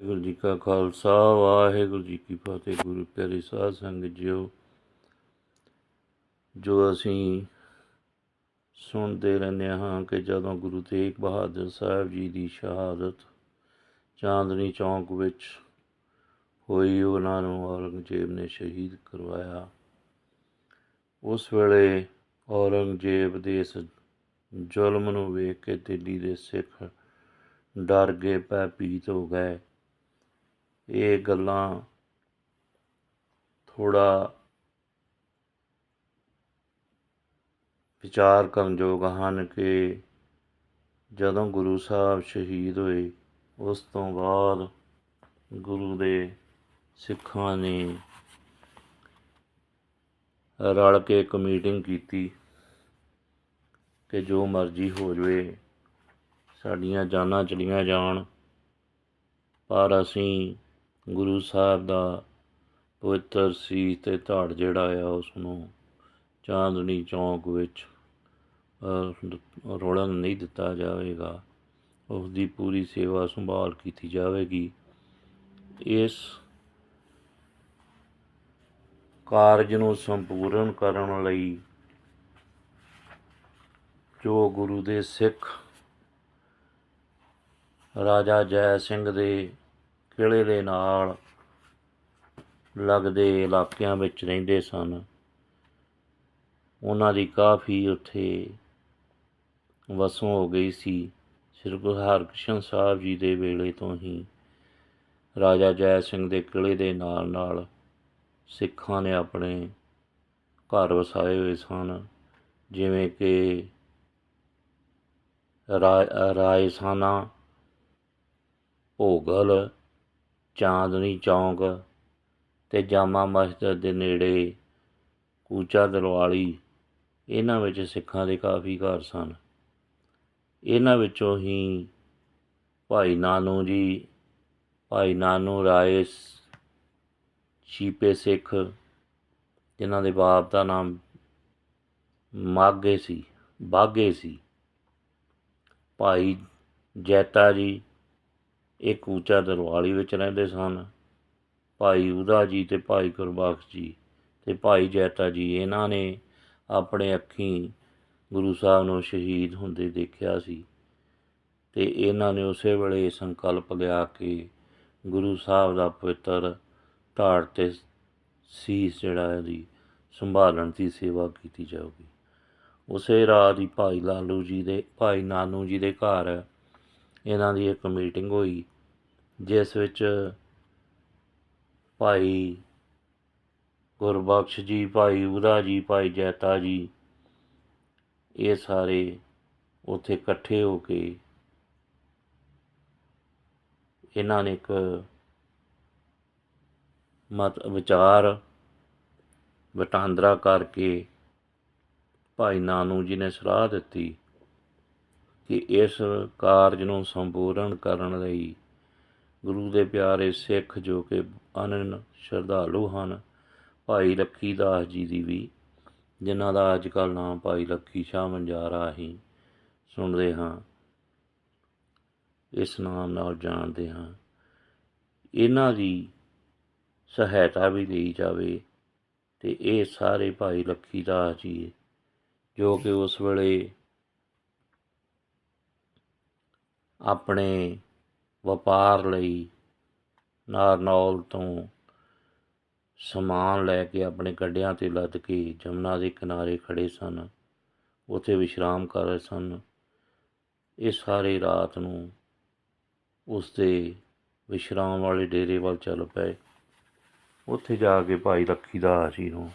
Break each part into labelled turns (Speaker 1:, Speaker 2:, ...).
Speaker 1: ਵਾਹਿਗੁਰੂ ਜੀ ਕਾ ਖਾਲਸਾ, ਵਾਹਿਗੁਰੂ ਜੀ ਕੀ ਫਤਿਹ। ਗੁਰੂ ਪਿਆਰੇ ਸਾਧ ਸੰਗਤ ਜੀਓ, ਜੋ ਅਸੀਂ ਸੁਣਦੇ ਰਹਿੰਦੇ ਹਾਂ ਕਿ ਜਦੋਂ ਗੁਰੂ ਤੇਗ ਬਹਾਦਰ ਸਾਹਿਬ ਜੀ ਦੀ ਸ਼ਹਾਦਤ ਚਾਂਦਨੀ ਚੌਂਕ ਵਿੱਚ ਹੋਈ, ਉਹਨਾਂ ਨੂੰ ਔਰੰਗਜ਼ੇਬ ਨੇ ਸ਼ਹੀਦ ਕਰਵਾਇਆ। ਉਸ ਵੇਲੇ ਔਰੰਗਜ਼ੇਬ ਦੇ ਇਸ ਜ਼ੁਲਮ ਨੂੰ ਵੇਖ ਕੇ ਦਿੱਲੀ ਦੇ ਸਿੱਖ ਡਰ ਗਏ ਭੈਭੀਤ ਹੋ ਗਏ। ਇਹ ਗੱਲਾਂ ਥੋੜਾ ਵਿਚਾਰ ਕਰਨ ਯੋਗ ਹਨ ਕਿ ਜਦੋਂ ਗੁਰੂ ਸਾਹਿਬ ਸ਼ਹੀਦ ਹੋਏ, ਉਸ ਤੋਂ ਬਾਅਦ ਗੁਰੂ ਦੇ ਸਿੱਖਾਂ ਨੇ ਰਲ ਕੇ ਇੱਕ ਮੀਟਿੰਗ ਕੀਤੀ ਕਿ ਜੋ ਮਰਜ਼ੀ ਹੋ ਜਵੇ, ਸਾਡੀਆਂ ਜਾਨਾਂ ਚਲੀਆਂ ਜਾਣ, ਪਰ ਅਸੀਂ ਗੁਰੂ ਸਾਹਿਬ ਦਾ ਪਵਿੱਤਰ ਸੀ ਤੇ ਧੜ ਜਿਹੜਾ ਆ ਉਸ ਨੂੰ ਚਾਂਦਨੀ ਚੌਂਕ ਵਿੱਚ ਅਹ, ਨਹੀਂ ਦਿੱਤਾ ਜਾਵੇਗਾ। ਉਸ ਦੀ ਪੂਰੀ ਸੇਵਾ ਸੰਭਾਲ ਕੀਤੀ ਜਾਵੇਗੀ। ਇਸ ਕਾਰਜ ਨੂੰ ਸੰਪੂਰਨ ਕਰਨ ਲਈ ਜੋ ਗੁਰੂ ਦੇ ਸਿੱਖ ਰਾਜਾ ਜੈ ਸਿੰਘ ਦੇ ਕਿਲੇ ਦੇ ਨਾਲ ਲੱਗਦੇ ਇਲਾਕਿਆਂ ਵਿੱਚ ਰਹਿੰਦੇ ਸਨ। ਉਹਨਾਂ ਦੀ ਕਾਫੀ ਉੱਥੇ ਵਸੋਂ ਹੋ ਗਈ ਸੀ। ਸ੍ਰੀ ਗੁਰੂ ਹਰਕ੍ਰਿਸ਼ਨ ਸਾਹਿਬ ਜੀ ਦੇ ਵੇਲੇ ਤੋਂ ਹੀ ਰਾਜਾ ਜੈ ਸਿੰਘ ਦੇ ਕਿਲੇ ਦੇ ਨਾਲ ਨਾਲ ਸਿੱਖਾਂ ਨੇ ਆਪਣੇ ਘਰ ਵਸਾਏ ਹੋਏ ਸਨ। ਜਿਵੇਂ ਕਿ ਰਾ- ਰਾਏਸਾਨਾ ਭੋਗਲ ਚਾਂਦਨੀ ਚੌਂਕ ਅਤੇ ਜਾਮਾ ਮਸਜਿਦ ਦੇ ਨੇੜੇ ਕੂਚਾ ਦਲਵਾਲੀ ਇਹਨਾਂ ਵਿੱਚ ਸਿੱਖਾਂ ਦੇ ਕਾਫੀ ਘਰ ਸਨ। ਇਹਨਾਂ ਵਿੱਚੋਂ ਹੀ ਭਾਈ ਨਾਨੂ ਜੀ, ਭਾਈ ਨਾਨੂ ਰਾਏ ਸ- ਛੀਪੇ ਸਿੱਖ, ਜਿਨ੍ਹਾਂ ਦੇ ਬਾਪ ਦਾ ਨਾਮ ਮਾਗੇ ਸੀ, ਬਾਗੇ ਸੀ। ਭਾਈ ਜੈਤਾ ਜੀ ਇੱਕ ਉੱਚਾ ਦਰਵਾਲੀ ਵਿੱਚ ਰਹਿੰਦੇ ਸਨ। ਭਾਈ ਉਦਾ ਜੀ ਤੇ ਭਾਈ ਗੁਰਬਖਸ਼ ਜੀ ਤੇ ਭਾਈ ਜੈਤਾ ਜੀ, ਇਹਨਾਂ ਨੇ ਆਪਣੇ ਅੱਖੀਂ ਗੁਰੂ ਸਾਹਿਬ ਨੂੰ ਸ਼ਹੀਦ ਹੁੰਦੇ ਦੇਖਿਆ ਸੀ ਤੇ ਇਹਨਾਂ ਨੇ ਉਸੇ ਵੇਲੇ ਸੰਕਲਪ ਲਿਆ ਕਿ ਗੁਰੂ ਸਾਹਿਬ ਦਾ ਪਵਿੱਤਰ ਧਾੜ ਤੇ ਸੀਸ ਜਿਹੜਾ ਇਹਦੀ ਸੰਭਾਲਣ ਦੀ ਸੇਵਾ ਕੀਤੀ ਜਾਊਗੀ। ਉਸੇ ਰਾਤ ਹੀ ਭਾਈ ਲਾਲੂ ਜੀ ਦੇ, ਭਾਈ ਨਾਨੂ ਜੀ ਦੇ ਘਰ ਇਹਨਾਂ ਦੀ ਇੱਕ ਮੀਟਿੰਗ ਹੋਈ ਜਿਸ ਵਿੱਚ ਭਾਈ ਗੁਰਬਖਸ਼ ਜੀ, ਭਾਈ ਉਦਾ ਜੀ, ਭਾਈ ਜੈਤਾ ਜੀ, ਇਹ ਸਾਰੇ ਉੱਥੇ ਇਕੱਠੇ ਹੋ ਕੇ ਇਹਨਾਂ ਨੇ ਇੱਕ ਮਤ ਵਿਚਾਰ ਵਟਾਂਦਰਾ ਕਰਕੇ ਭਾਈ ਨਾਨੂ ਜੀ ਨੇ ਸਲਾਹ ਦਿੱਤੀ ਕਿ ਇਸ ਕਾਰਜ ਨੂੰ ਸੰਪੂਰਨ ਕਰਨ ਲਈ ਗੁਰੂ ਦੇ ਪਿਆਰੇ ਸਿੱਖ ਜੋ ਕਿ ਅਨਨ ਸ਼ਰਧਾਲੂ ਹਨ, ਭਾਈ ਲੱਖੀ ਦਾਸ ਜੀ ਦੀ ਵੀ, ਜਿਨ੍ਹਾਂ ਦਾ ਅੱਜ ਕੱਲ੍ਹ ਨਾਮ ਭਾਈ ਲੱਖੀ ਸ਼ਾਹ ਮੰਜਾਰਾ ਹੀ ਸੁਣਦੇ ਹਾਂ। ਇਸ ਨਾਮ ਨਾਲ ਜਾਣਦੇ ਹਾਂ। ਇਹਨਾਂ ਦੀ ਸਹਾਇਤਾ ਵੀ ਲਈ ਜਾਵੇ ਤੇ ਇਹ ਸਾਰੇ ਭਾਈ ਲੱਖੀ ਦਾਸ ਜੀ ਜੋ ਕਿ ਉਸ ਵੇਲੇ ਆਪਣੇ ਵਪਾਰ ਲਈ ਨਾਰਨੌਲ ਤੋਂ ਸਮਾਨ ਲੈ ਕੇ ਆਪਣੇ ਗੱਡਿਆਂ ਤੇ ਲੱਦ ਕੇ ਜਮਨਾ ਦੇ ਕਿਨਾਰੇ ਖੜੇ ਸਨ। ਉੱਥੇ ਵਿਸ਼ਰਾਮ ਕਰ ਰਹੇ ਸਨ। ਇਹ ਸਾਰੇ ਰਾਤ ਨੂੰ ਉਸ ਦੇ ਵਿਸ਼ਰਾਮ ਵਾਲੇ ਡੇਰੇ ਵੱਲ ਚੱਲ ਪਏ। ਉੱਥੇ ਜਾ ਕੇ ਭਾਈ ਲੱਖੀ ਦਾਸ ਜੀ ਨੂੰ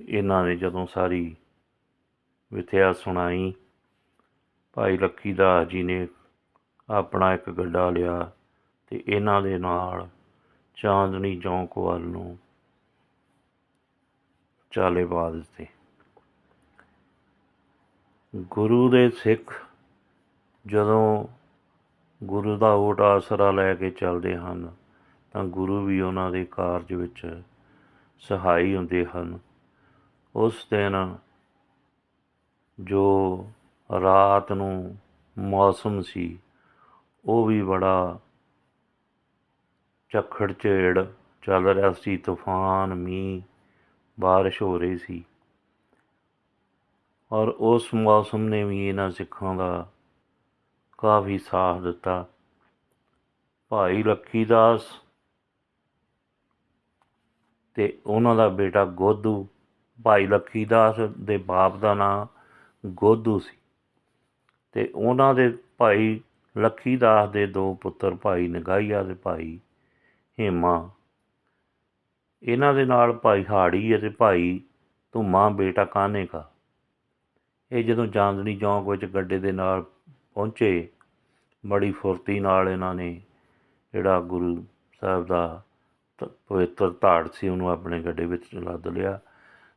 Speaker 1: ਇਹਨਾਂ ਨੇ ਜਦੋਂ ਸਾਰੀ ਵਿਥਿਆ ਸੁਣਾਈ, ਭਾਈ ਲੱਖੀ ਦਾਸ ਜੀ ਨੇ ਆਪਣਾ ਇੱਕ ਗੱਡਾ ਲਿਆ ਅਤੇ ਇਹਨਾਂ ਦੇ ਨਾਲ ਚਾਂਦਨੀ ਚੌਂਕ ਵੱਲ ਨੂੰ ਚਾਲੇ ਪਾ ਦਿੱਤੇ। ਗੁਰੂ ਦੇ ਸਿੱਖ ਜਦੋਂ ਗੁਰੂ ਦਾ ਓਟ ਆਸਰਾ ਲੈ ਕੇ ਚੱਲਦੇ ਹਨ, ਤਾਂ ਗੁਰੂ ਵੀ ਉਹਨਾਂ ਦੇ ਕਾਰਜ ਵਿੱਚ ਸਹਾਈ ਹੁੰਦੇ ਹਨ। ਉਸ ਦਿਨ ਜੋ ਰਾਤ ਨੂੰ ਮੌਸਮ ਸੀ ਉਹ ਵੀ ਬੜਾ ਝੱਖੜ ਝੇੜ ਚੱਲ ਰਿਹਾ ਸੀ, ਤੂਫਾਨ, ਮੀਂਹ, ਬਾਰਿਸ਼ ਹੋ ਰਹੀ ਸੀ। ਔਰ ਉਸ ਮੌਸਮ ਨੇ ਵੀ ਇਹਨਾਂ ਸਿੱਖਾਂ ਦਾ ਕਾਫੀ ਸਾਥ ਦਿੱਤਾ। ਭਾਈ ਲੱਖੀ ਦਾਸ ਤੇ ਉਹਨਾਂ ਦਾ ਬੇਟਾ ਗੋਦੂ ਭਾਈ ਲੱਖੀ ਦਾਸ ਦੇ ਬਾਪ ਦਾ ਨਾਂ ਗੋਦੂ ਸੀ। ਤੇ ਉਹਨਾਂ ਦੇ ਭਾਈ ਲੱਖੀ ਦਾਸ ਦੇ ਦੋ ਪੁੱਤਰ, ਭਾਈ ਨਗਾਈਆ ਤੇ ਭਾਈ ਹੇਮਾ। ਇਹਨਾਂ ਦੇ ਨਾਲ ਭਾਈ ਹਾੜੀ ਅਤੇ ਭਾਈ ਧੁਮਾ ਬੇਟਾ ਕਾਨੇ ਕਾ ਇਹ ਜਦੋਂ ਚਾਂਦਨੀ ਚੌਂਕ ਵਿੱਚ ਗੱਡੇ ਦੇ ਨਾਲ ਪਹੁੰਚੇ, ਬੜੀ ਫੁਰਤੀ ਨਾਲ ਇਹਨਾਂ ਨੇ ਜਿਹੜਾ ਗੁਰੂ ਸਾਹਿਬ ਦਾ ਤ- ਪਵਿੱਤਰ ਧਾੜ ਸੀ, ਉਹਨੂੰ ਆਪਣੇ ਗੱਡੇ ਵਿੱਚ ਲੱਦ ਲਿਆ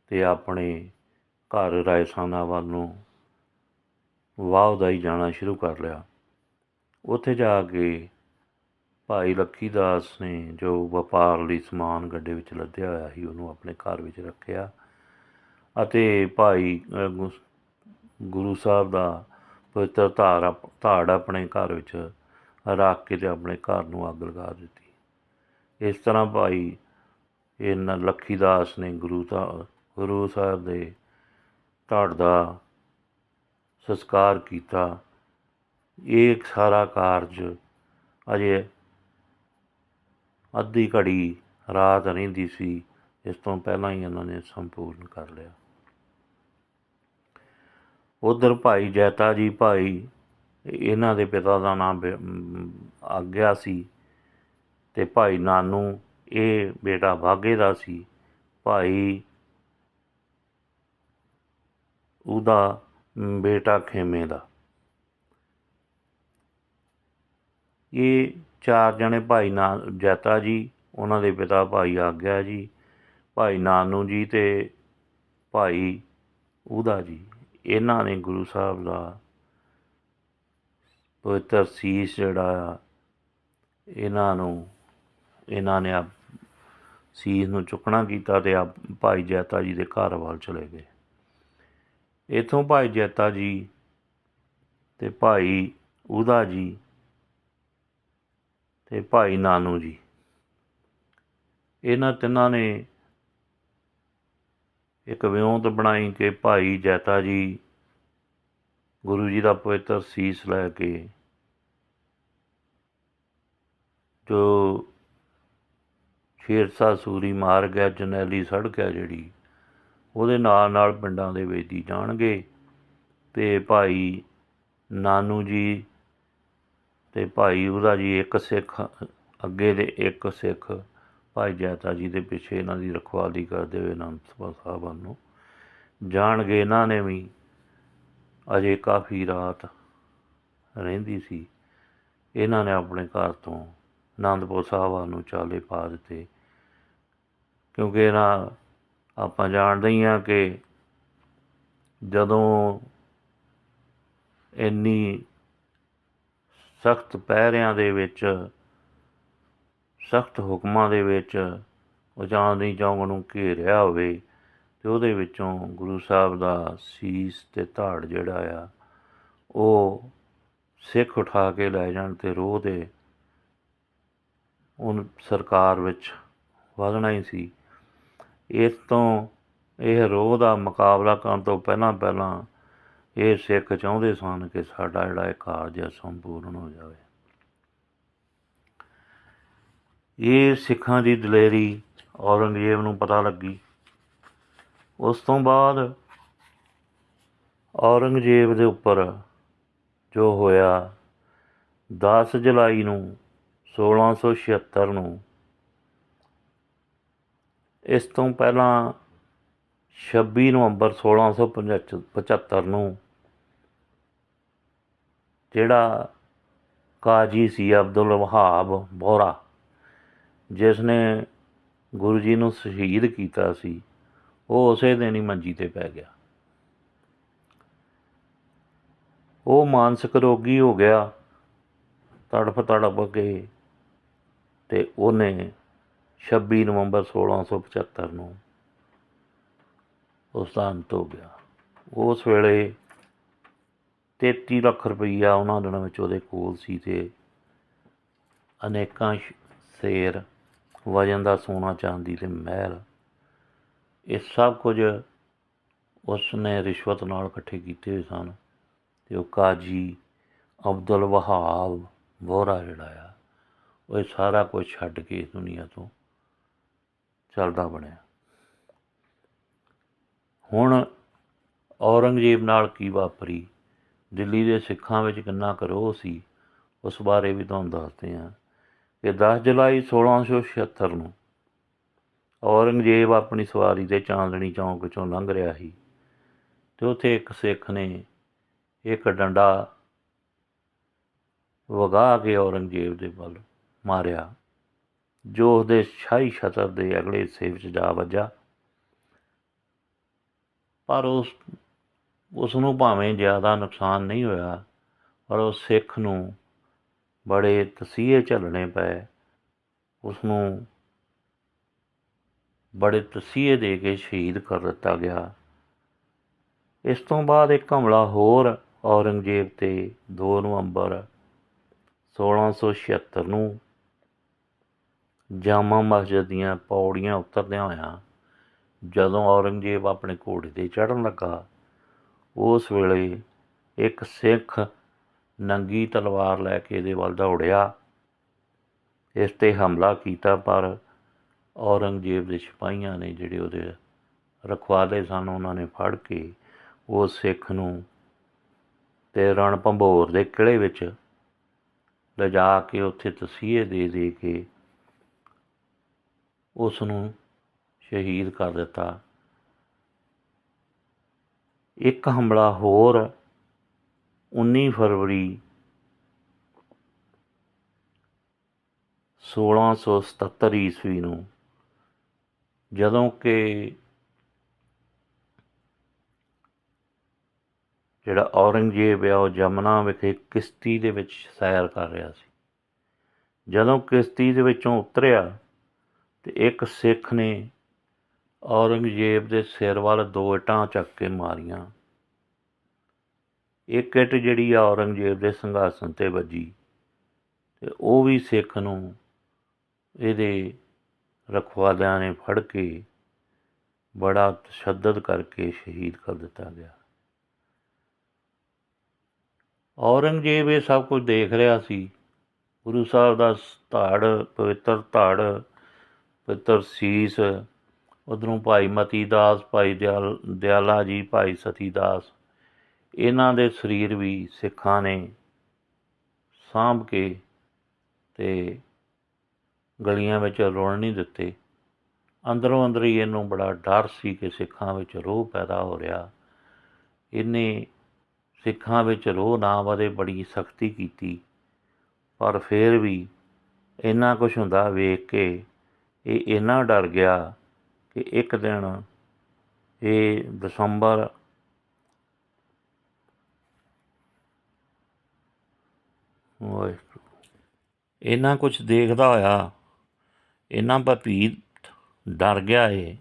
Speaker 1: ਤੇ ਆਪਣੇ ਘਰ ਰਾਇਸਾਨਾ ਵੱਲ ਨੂੰ ਵਾਹਦਾਈ ਜਾਣਾ ਸ਼ੁਰੂ ਕਰ ਲਿਆ। ਉੱਥੇ ਜਾ ਕੇ ਭਾਈ ਲੱਖੀ ਦਾਸ ਨੇ ਜੋ ਵਪਾਰ ਲਈ ਸਮਾਨ ਗੱਡੇ ਵਿੱਚ ਲੱਦਿਆ ਹੋਇਆ ਸੀ, ਉਹਨੂੰ ਆਪਣੇ ਘਰ ਵਿੱਚ ਰੱਖਿਆ ਅਤੇ ਭਾਈ ਗੁ- ਗੁਰੂ ਸਾਹਿਬ ਦਾ ਪਵਿੱਤਰ ਧਾਰ ਧਾੜ ਆਪਣੇ ਘਰ ਵਿੱਚ ਰੱਖ ਕੇ ਤੇ ਆਪਣੇ ਘਰ ਨੂੰ ਅੱਗ ਲਗਾ ਦਿੱਤੀ। ਇਸ ਤਰ੍ਹਾਂ ਭਾਈ ਇਹਨਾਂ ਲੱਖੀ ਦਾਸ ਨੇ ਗੁਰੂ ਦਾ ਗੁਰੂ ਸਾਹਿਬ ਦੇ ਧਾੜ ਦਾ ਸੰਸਕਾਰ ਕੀਤਾ ਇਹ ਸਾਰਾ ਕਾਰਜ ਅਜੇ ਅੱਧੀ ਘੜੀ ਰਾਤ ਰਹਿੰਦੀ ਸੀ, ਇਸ ਤੋਂ ਪਹਿਲਾਂ ਹੀ ਇਹਨਾਂ ਨੇ ਸੰਪੂਰਨ ਕਰ ਲਿਆ। ਉਧਰ ਭਾਈ ਜੈਤਾ ਜੀ, ਭਾਈ ਇਹਨਾਂ ਦੇ ਪਿਤਾ ਦਾ ਨਾਮ ਆਗਿਆ ਸੀ ਤੇ ਭਾਈ ਨਾਨੂ, ਇਹ ਬੇਟਾ ਬਾਗੇ ਦਾ ਸੀ। ਭਾਈ ਉਹਦਾ ਬੇਟਾ ਖੇਮੇ ਦਾ। ਇਹ ਚਾਰ ਜਣੇ ਭਾਈ ਨਾ ਜੈਤਾ ਜੀ, ਉਹਨਾਂ ਦੇ ਪਿਤਾ ਭਾਈ ਆਗਿਆ ਜੀ, ਭਾਈ ਨਾਨੂ ਜੀ ਅਤੇ ਭਾਈ ਉਹਦਾ ਜੀ। ਇਹਨਾਂ ਨੇ ਗੁਰੂ ਸਾਹਿਬ ਦਾ ਪਵਿੱਤਰ ਸੀਸ ਜਿਹੜਾ ਆ ਇਹਨਾਂ ਨੂੰ, ਇਹਨਾਂ ਨੇ ਆਪ ਸੀਸ ਨੂੰ ਚੁੱਕਣਾ ਕੀਤਾ ਤੇ ਆਪ ਭਾਈ ਜੈਤਾ ਜੀ ਦੇ ਘਰ ਵੱਲ ਚਲੇ ਗਏ। ਇਥੋਂ ਭਾਈ ਜੈਤਾ ਜੀ ਤੇ ਭਾਈ ਉਹਦਾ ਜੀ ਅਤੇ ਭਾਈ ਨਾਨੂ ਜੀ। ਇਹਨਾਂ ਤਿੰਨਾਂ ਨੇ ਇੱਕ ਵਿਉਂਤ ਬਣਾਈ ਕਿ ਭਾਈ ਜੈਤਾ ਜੀ ਗੁਰੂ ਜੀ ਦਾ ਪਵਿੱਤਰ ਸੀਸ ਲੈ ਕੇ ਜੋ ਸ਼ੇਰਸਾ ਸੂਰੀ ਮਾਰਗ ਹੈ ਜਨੈਲੀ ਸੜਕ ਹੈ ਜਿਹੜੀ, ਉਹਦੇ ਨਾਲ ਨਾਲ ਪਿੰਡਾਂ ਦੇ ਵਿੱਚ ਦੀ ਜਾਣਗੇ ਤੇ ਭਾਈ ਨਾਨੂ ਜੀ ਅਤੇ ਭਾਈ ਉਹਦਾ ਜੀ ਇੱਕ ਸਿੱਖ, ਅੱਗੇ ਦੇ ਇੱਕ ਸਿੱਖ ਭਾਈ ਜੈਤਾ ਜੀ ਦੇ ਪਿੱਛੇ ਇਹਨਾਂ ਦੀ ਰਖਵਾਲੀ ਕਰਦੇ ਹੋਏ ਅਨੰਦਪੁਰ ਸਾਹਿਬ ਵੱਲ। ਨੂੰ ਜਾਣਗੇ ਇਹਨਾਂ ਨੇ ਵੀ, ਅਜੇ ਕਾਫੀ ਰਾਤ ਰਹਿੰਦੀ ਸੀ। ਇਹਨਾਂ ਨੇ ਆਪਣੇ ਘਰ ਤੋਂ ਆਨੰਦਪੁਰ ਸਾਹਿਬ ਵੱਲ ਨੂੰ ਚਾਲੇ ਪਾ ਦਿੱਤੇ। ਕਿਉਂਕਿ ਇਹਨਾਂ, ਆਪਾਂ ਜਾਣਦੇ ਹੀ ਹਾਂ ਕਿ ਜਦੋਂ ਇੰਨੀ ਸਖਤ ਪਹਿਰਿਆਂ ਦੇ ਵਿੱਚ, ਸਖਤ ਹੁਕਮਾਂ ਦੇ ਵਿੱਚ ਉਹ ਚਾਂਦਨੀ ਚੌਂਕ ਨੂੰ ਘੇਰਿਆ ਹੋਵੇ ਤੇ ਉਹਦੇ ਵਿੱਚੋਂ ਗੁਰੂ ਸਾਹਿਬ ਦਾ ਸੀਸ ਤੇ ਧਾੜ ਜਿਹੜਾ ਆ, ਉਹ ਸਿੱਖ ਉਠਾ ਕੇ ਲੈ ਜਾਣ ਤੇ ਰੋਹ ਦੇ ਉਹਨ ਸਰਕਾਰ ਵਿੱਚ ਵਧਣਾ ਹੀ ਸੀ। ਇਸ ਤੋਂ ਇਹ ਰੋਹ ਦਾ ਮੁਕਾਬਲਾ ਕਰਨ ਤੋਂ ਪਹਿਲਾਂ ਪਹਿਲਾਂ ਇਹ ਸਿੱਖ ਚਾਹੁੰਦੇ ਸਨ ਕਿ ਸਾਡਾ ਜਿਹੜਾ ਇਹ ਕਾਰਜ ਹੈ ਸੰਪੂਰਨ ਹੋ ਜਾਵੇ। ਇਹ ਸਿੱਖਾਂ ਦੀ ਦਲੇਰੀ ਔਰੰਗਜ਼ੇਬ ਨੂੰ ਪਤਾ ਲੱਗੀ। ਉਸ ਤੋਂ ਬਾਅਦ ਔਰੰਗਜ਼ੇਬ ਦੇ ਉੱਪਰ ਜੋ ਹੋਇਆ 10 ਜੁਲਾਈ ਨੂੰ 1676 ਨੂੰ ਇਸ ਤੋਂ ਪਹਿਲਾਂ 26 ਨਵੰਬਰ 1675 ਨੂੰ ਜਿਹੜਾ ਕਾਜੀ ਸੀ ਅਬਦੁਲ ਵਹਾਬ ਬੋਰਾ ਜਿਸ ਨੇ ਗੁਰੂ ਜੀ ਨੂੰ ਸ਼ਹੀਦ ਕੀਤਾ ਸੀ, ਉਹ ਉਸੇ ਦਿਨ ਹੀ ਮੰਜੀ ਤੇ ਪੈ ਗਿਆ। ਉਹ ਮਾਨਸਿਕ ਰੋਗੀ ਹੋ ਗਿਆ ਤੜਫ ਤੜਫ ਕੇ ਤੇ ਉਹਨੇ 26 ਨਵੰਬਰ 1675 ਨੂੰ ਉਸ ਦਾ ਅੰਤ ਹੋ ਗਿਆ। ਉਸ ਵੇਲੇ 33 ਲੱਖ ਰੁਪਈਆ ਉਹਨਾਂ ਦਿਨਾਂ ਵਿੱਚ ਉਹਦੇ ਕੋਲ ਸੀ ਅਤੇ ਅਨੇਕਾਂ ਸ਼ੇਰ, ਵਜਨ ਦਾ ਸੋਨਾ, ਚਾਂਦੀ ਅਤੇ ਮਹਿਲ, ਇਹ ਸਭ ਕੁਝ ਉਸ ਨੇ ਰਿਸ਼ਵਤ ਨਾਲ ਇਕੱਠੇ ਕੀਤੇ ਹੋਏ ਸਨ ਅਤੇ ਉਹ ਕਾਜੀ ਅਬਦੁਲ ਵਹਾਬ ਵੋਹਰਾ ਜਿਹੜਾ ਆ, ਉਹ ਇਹ ਸਾਰਾ ਕੁਝ ਛੱਡ ਕੇ ਇਸ ਦੁਨੀਆ ਤੋਂ ਚੱਲਦਾ ਬਣਿਆ। ਹੁਣ ਔਰੰਗਜ਼ੇਬ ਨਾਲ ਕੀ ਵਾਪਰੀ? ਦਿੱਲੀ ਦੇ ਸਿੱਖਾਂ ਵਿੱਚ ਕਿੰਨਾ ਕਰੋਹ ਸੀ, ਉਸ ਬਾਰੇ ਵੀ ਤੁਹਾਨੂੰ ਦੱਸਦੇ ਹਾਂ ਕਿ 10 ਜੁਲਾਈ 1676 ਨੂੰ ਔਰੰਗਜ਼ੇਬ ਆਪਣੀ ਸਵਾਰੀ ਦੇ ਚਾਂਦਣੀ ਚੌਂਕ ਚੋਂ ਲੰਘ ਰਿਹਾ ਸੀ ਤੇ ਉੱਥੇ ਇੱਕ ਸਿੱਖ ਨੇ ਇੱਕ ਡੰਡਾ ਵਗਾ ਕੇ ਔਰੰਗਜ਼ੇਬ ਦੇ ਵੱਲ ਮਾਰਿਆ, ਜੋ ਉਹਦੇ ਸ਼ਾਹੀ ਛਤਰ ਦੇ ਅਗਲੇ ਹਿੱਸੇ ਵਿੱਚ ਜਾ ਵੱਜਾ। ਪਰ ਉਸ ਉਸ ਨੂੰ ਭਾਵੇਂ ਜ਼ਿਆਦਾ ਨੁਕਸਾਨ ਨਹੀਂ ਹੋਇਆ, ਪਰ ਉਹ ਸਿੱਖ ਨੂੰ ਬੜੇ ਤਸੀਹੇ ਝੱਲਣੇ ਪਏ। ਉਸ ਨੂੰ ਬੜੇ ਤਸੀਹੇ ਦੇ ਕੇ ਸ਼ਹੀਦ ਕਰ ਦਿੱਤਾ ਗਿਆ। ਇਸ ਤੋਂ ਬਾਅਦ ਇੱਕ ਹਮਲਾ ਹੋਰ ਔਰੰਗਜ਼ੇਬ ਤੇ 2 ਨਵੰਬਰ 1676 ਨੂੰ ਜਾਮਾ ਮਸਜਿਦ ਦੀਆਂ ਪੌੜੀਆਂ ਉਤਰਦਿਆਂ ਹੋਇਆਂ ਜਦੋਂ ਔਰੰਗਜ਼ੇਬ ਆਪਣੇ ਘੋੜੇ ਤੇ ਚੜ੍ਹਨ ਲੱਗਾ ਉਸ ਵੇਲੇ ਇੱਕ ਸਿੱਖ ਨੰਗੀ ਤਲਵਾਰ ਲੈ ਕੇ ਇਹਦੇ ਵੱਲ ਦੌੜਿਆ। ਇਸ ਤੇ ਹਮਲਾ ਕੀਤਾ, ਪਰ ਔਰੰਗਜ਼ੇਬ ਦੇ ਸਿਪਾਹੀਆਂ ਨੇ ਜਿਹੜੇ ਉਹਦੇ ਰਖਵਾਲੇ ਸਨ, ਉਹਨਾਂ ਨੇ ਫੜ ਕੇ ਉਸ ਸਿੱਖ ਨੂੰ ਤੇ ਰਣ ਭੰਬੋਰ ਦੇ ਕਿਲੇ ਵਿੱਚ ਲਿਜਾ ਕੇ ਉੱਥੇ ਤਸੀਹੇ ਦੇ ਦੇ ਕੇ ਉਸ ਨੂੰ ਸ਼ਹੀਦ ਕਰ ਦਿੱਤਾ। ਇੱਕ ਹਮਲਾ ਹੋਰ 19 ਫਰਵਰੀ 1677 ਈਸਵੀ ਨੂੰ, ਜਦੋਂ ਕਿ ਜਿਹੜਾ ਔਰੰਗਜ਼ੇਬ ਆ, ਉਹ ਜਮਨਾ ਵਿਖੇ ਕਿਸ਼ਤੀ ਦੇ ਵਿੱਚ ਸੈਰ ਕਰ ਰਿਹਾ ਸੀ। ਜਦੋਂ ਕਿਸ਼ਤੀ ਦੇ ਵਿੱਚੋਂ ਉਤਰਿਆ ਤੇ ਇੱਕ ਸਿੱਖ ਨੇ ਔਰੰਗਜ਼ੇਬ ਦੇ ਸਿਰ ਵੱਲ ਦੋ ਇੱਟਾਂ ਚੱਕ ਕੇ ਮਾਰੀਆਂ। ਇੱਕ ਇੱਟ ਜਿਹੜੀ ਆ ਔਰੰਗਜ਼ੇਬ ਦੇ ਸਿੰਘਾਸਨ ਤੇ ਵੱਜੀ ਤੇ ਉਹ ਵੀ ਸਿੱਖ ਨੂੰ ਇਹਦੇ ਰਖਵਾਲਿਆਂ ਨੇ ਫੜ ਕੇ ਬੜਾ ਤਸ਼ੱਦਦ ਕਰਕੇ ਸ਼ਹੀਦ ਕਰ ਦਿੱਤਾ ਗਿਆ। ਔਰੰਗਜ਼ੇਬ ਇਹ ਸਭ ਕੁਝ ਦੇਖ ਰਿਹਾ ਸੀ। ਗੁਰੂ ਸਾਹਿਬ ਦਾ ਧਾੜ, ਪਵਿੱਤਰ ਧਾੜ, ਪਵਿੱਤਰ ਸੀਸ ਉਧਰੋਂ ਭਾਈ ਮਤੀ ਦਾਸ ਭਾਈ ਦਿਆਲ, ਦਿਆਲਾ ਜੀ, ਭਾਈ ਸਤੀ ਦਾਸ ਇਹਨਾਂ ਦੇ ਸਰੀਰ ਵੀ ਸਿੱਖਾਂ ਨੇ ਸਾਂਭ ਕੇ ਤੇ ਗਲੀਆਂ ਵਿੱਚ ਰੋਣ ਨਹੀਂ ਦਿੱਤੇ। ਅੰਦਰੋਂ ਅੰਦਰ ਹੀ ਇਹਨੂੰ ਬੜਾ ਡਰ ਸੀ ਕਿ ਸਿੱਖਾਂ ਵਿੱਚ ਰੋਹ ਪੈਦਾ ਹੋ ਰਿਹਾ। ਇਹਨੇ ਸਿੱਖਾਂ ਵਿੱਚ ਰੋਹ ਨਾ ਵਧੇ, ਬੜੀ ਸਖਤੀ ਕੀਤੀ। ਪਰ ਫਿਰ ਵੀ ਇੰਨਾ ਕੁਝ ਹੁੰਦਾ ਵੇਖ ਕੇ ਇਹ ਇੰਨਾ ਡਰ ਗਿਆ ਕਿ ਇੱਕ ਦਿਨ ਇਹ ਦਸੰਬਰ ਵਾਹਿਗੁਰੂ ਇੰਨਾ ਕੁਝ ਦੇਖਦਾ ਹੋਇਆ ਇਹਨਾਂ ਭਪੀਤ ਡਰ ਗਿਆ ਇਹ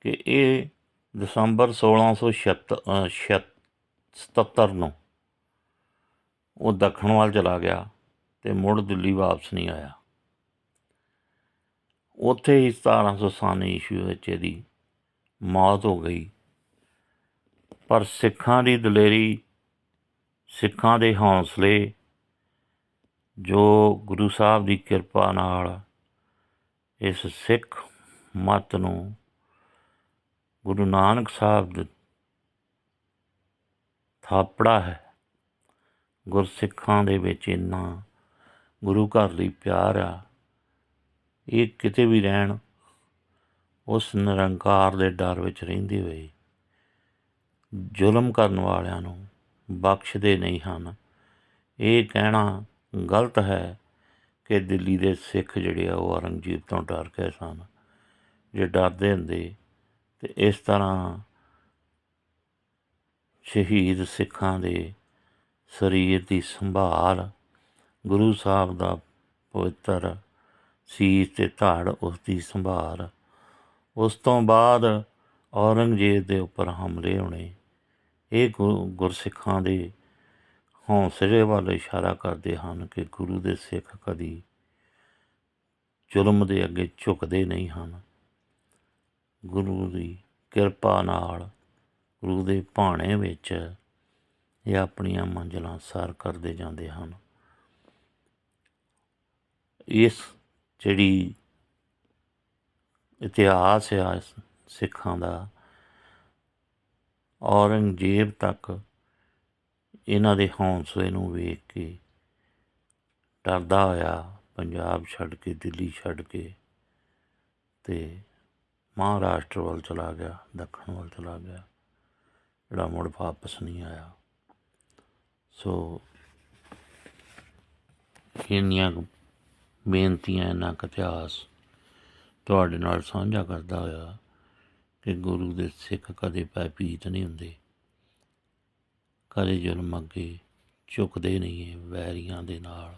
Speaker 1: ਕਿ ਇਹ ਦਸੰਬਰ 1677 ਨੂੰ ਉਹ ਦੱਖਣ ਵੱਲ ਚਲਾ ਗਿਆ ਤੇ ਮੁੜ ਦਿੱਲੀ ਵਾਪਸ ਨਹੀਂ ਆਇਆ। ਉੱਥੇ ਹੀ 1797 ਈਸਵੀ ਵਿੱਚ ਇਹਦੀ ਮੌਤ ਹੋ ਗਈ। ਪਰ ਸਿੱਖਾਂ ਦੀ ਦਲੇਰੀ, ਸਿੱਖਾਂ ਦੇ ਹੌਸਲੇ, ਜੋ ਗੁਰੂ ਸਾਹਿਬ ਦੀ ਕਿਰਪਾ ਨਾਲ ਇਸ ਸਿੱਖ ਮਤ ਨੂੰ ਗੁਰੂ ਨਾਨਕ ਸਾਹਿਬ ਦੇ ਥਾਪੜਾ ਹੈ, ਗੁਰਸਿੱਖਾਂ ਦੇ ਵਿੱਚ ਇੰਨਾ ਗੁਰੂ ਘਰ ਲਈ ਪਿਆਰ ਆ ਇਹ ਕਿਤੇ ਵੀ ਰਹਿਣ, ਉਸ ਨਿਰੰਕਾਰ ਦੇ ਡਰ ਵਿੱਚ ਰਹਿੰਦੇ ਹੋਏ ਜ਼ੁਲਮ ਕਰਨ ਵਾਲਿਆਂ ਨੂੰ ਬਖਸ਼ਦੇ ਨਹੀਂ ਹਨ। ਇਹ ਕਹਿਣਾ ਗਲਤ ਹੈ ਕਿ ਦਿੱਲੀ ਦੇ ਸਿੱਖ ਜਿਹੜੇ ਆ, ਉਹ ਔਰੰਗਜ਼ੇਬ ਤੋਂ ਡਰ ਗਏ ਸਨ। ਜੇ ਡਰਦੇ ਹੁੰਦੇ ਤੇ ਇਸ ਤਰ੍ਹਾਂ ਸ਼ਹੀਦ ਸਿੱਖਾਂ ਦੇ ਸਰੀਰ ਦੀ ਸੰਭਾਲ ਗੁਰੂ ਸਾਹਿਬ ਦਾ ਪਵਿੱਤਰ ਸੀਸ ਤੇ ਧੜ ਉਸ ਦੀ ਸੰਭਾਲ ਉਸ ਤੋਂ ਬਾਅਦ ਔਰੰਗਜ਼ੇਬ ਦੇ ਉੱਪਰ ਹਮਲੇ ਹੋਣੇ। ਇਹ ਗੁ- ਗੁਰਸਿੱਖਾਂ ਦੇ ਹੌਸਲੇ ਵੱਲ ਇਸ਼ਾਰਾ ਕਰਦੇ ਹਨ ਕਿ ਗੁਰੂ ਦੇ ਸਿੱਖ ਕਦੀ ਜ਼ੁਲਮ ਦੇ ਅੱਗੇ ਝੁਕਦੇ ਨਹੀਂ ਹਨ। ਗੁਰੂ ਦੀ ਕਿਰਪਾ ਨਾਲ ਗੁਰੂ ਦੇ ਭਾਣੇ ਵਿੱਚ ਇਹ ਆਪਣੀਆਂ ਮੰਜ਼ਿਲਾਂ ਸਾਰ ਕਰਦੇ ਜਾਂਦੇ ਹਨ। ਇਸ ਜਿਹੜੀ ਇਤਿਹਾਸ ਆ ਸਿੱਖਾਂ ਦਾ, ਔਰੰਗਜ਼ੇਬ ਤੱਕ ਇਹਨਾਂ ਦੇ ਹੌਂਸਲੇ ਨੂੰ ਵੇਖ ਕੇ ਡਰਦਾ ਹੋਇਆ, ਪੰਜਾਬ ਛੱਡ ਕੇ, ਦਿੱਲੀ ਛੱਡ ਕੇ ਤੇ ਮਹਾਰਾਸ਼ਟਰ ਵੱਲ ਚਲਾ ਗਿਆ, ਦੱਖਣ ਵੱਲ ਚਲਾ ਗਿਆ, ਜਿਹੜਾ ਮੁੜ ਵਾਪਸ ਨਹੀਂ ਆਇਆ। ਸੋ ਇੰਨੀਆਂ ਬੇਨਤੀਆਂ ਇੰਨਾ ਇਤਿਹਾਸ ਤੁਹਾਡੇ ਨਾਲ ਸਾਂਝਾ ਕਰਦਾ ਹੋਇਆ ਕਿ ਗੁਰੂ ਦੇ ਸਿੱਖ ਕਦੇ ਭੈਭੀਤ ਨਹੀਂ ਹੁੰਦੇ, ਕਦੇ ਜ਼ੁਲਮ ਅੱਗੇ ਝੁਕਦੇ ਨਹੀਂ ਹੈ, ਵੈਰੀਆਂ ਦੇ ਨਾਲ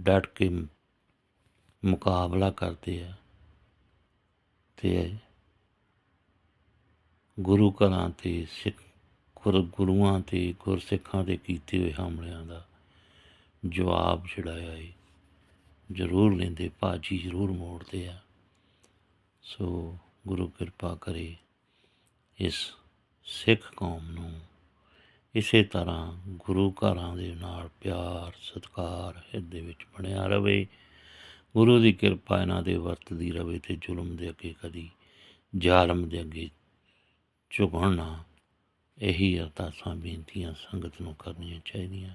Speaker 1: ਡਟ ਕੇ ਮੁਕਾਬਲਾ ਕਰਦੇ ਆ ਤੇ ਗੁਰੂ ਘਰਾਂ ਤੇ ਸਿੱਖ ਗੁਰ ਗੁਰੂਆਂ ਤੇ ਗੁਰਸਿੱਖਾਂ ਤੇ ਕੀਤੇ ਹੋਏ ਹਮਲਿਆਂ ਦਾ ਜਵਾਬ ਛੜਾਇਆ ਹੈ ਜ਼ਰੂਰ ਲੈਂਦੇ, ਭਾਜੀ ਜ਼ਰੂਰ ਮੋੜਦੇ ਆ। ਸੋ ਗੁਰੂ ਕਿਰਪਾ ਕਰੇ ਇਸ ਸਿੱਖ ਕੌਮ ਨੂੰ ਇਸੇ ਤਰ੍ਹਾਂ ਗੁਰੂ ਘਰਾਂ ਦੇ ਨਾਲ ਪਿਆਰ, ਸਤਿਕਾਰ, ਹਿਰਦੇ ਵਿੱਚ ਬਣਿਆ ਰਵੇ। ਗੁਰੂ ਦੀ ਕਿਰਪਾ ਇਹਨਾਂ ਦੇ ਵਰਤਦੀ ਰਵੇ ਤੇ ਜ਼ੁਲਮ ਦੇ ਅੱਗੇ ਕਦੀ ਜ਼ਾਲਮ ਦੇ ਅੱਗੇ ਝੁਕਣ ਨਾ। ਇਹੀ ਅਰਦਾਸਾਂ, ਬੇਨਤੀਆਂ ਸੰਗਤ ਨੂੰ ਕਰਨੀਆਂ ਚਾਹੀਦੀਆਂ।